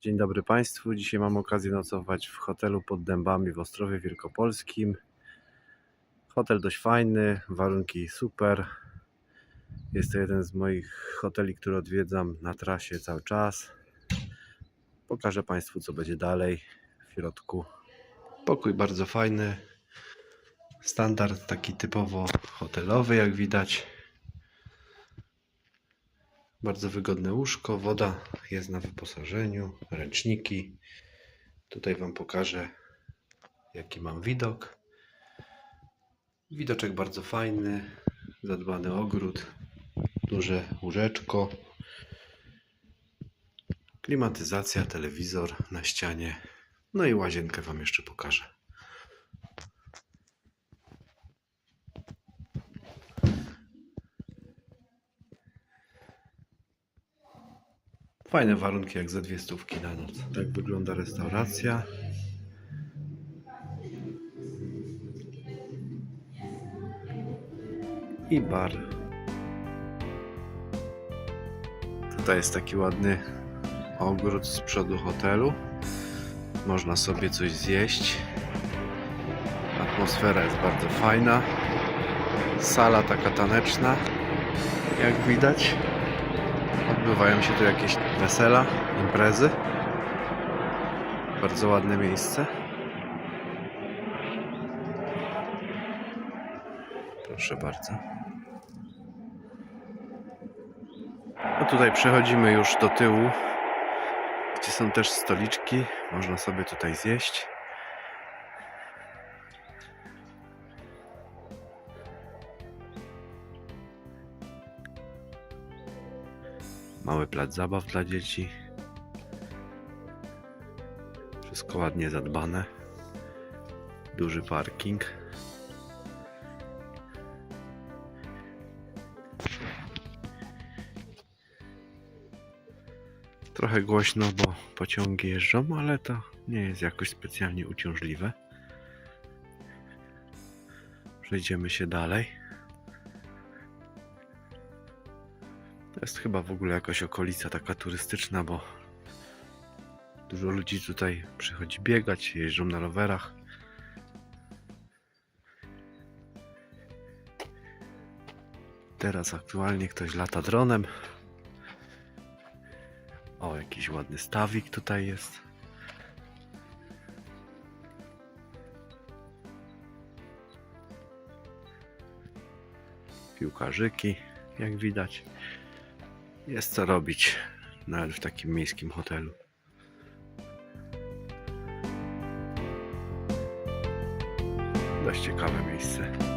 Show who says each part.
Speaker 1: Dzień dobry Państwu. Dzisiaj mam okazję nocować w hotelu pod Dębami w Ostrowie Wielkopolskim. Hotel dość fajny, warunki super. Jest to jeden z moich hoteli, który odwiedzam na trasie cały czas. Pokażę Państwu, co będzie dalej w środku. Pokój bardzo fajny. Standard taki typowo hotelowy, jak widać. Bardzo wygodne łóżko, woda jest na wyposażeniu, ręczniki. Tutaj Wam pokażę, jaki mam widok. Widoczek bardzo fajny, zadbany ogród, duże łóżeczko, klimatyzacja, telewizor na ścianie. No i łazienkę Wam jeszcze pokażę. Fajne warunki jak za dwie stówki na noc. Tak wygląda restauracja. I bar. Tutaj jest taki ładny ogród z przodu hotelu. Można sobie coś zjeść. Atmosfera jest bardzo fajna. Sala taka taneczna, jak widać. Odbywają się tu jakieś wesela, imprezy. Bardzo ładne miejsce. Proszę bardzo. No tutaj przechodzimy już do tyłu, gdzie są też stoliczki. Można sobie tutaj zjeść. Mały plac zabaw dla dzieci. Wszystko ładnie zadbane. Duży parking. Trochę głośno, bo pociągi jeżdżą, ale to nie jest jakoś specjalnie uciążliwe. Przejdziemy się dalej. To jest chyba w ogóle jakaś okolica taka turystyczna, bo dużo ludzi tutaj przychodzi biegać, jeżdżą na rowerach. Teraz aktualnie ktoś lata dronem. O, jakiś ładny stawik tutaj jest. Piłkarzyki, jak widać. Jest co robić nawet w takim miejskim hotelu. Dość ciekawe miejsce.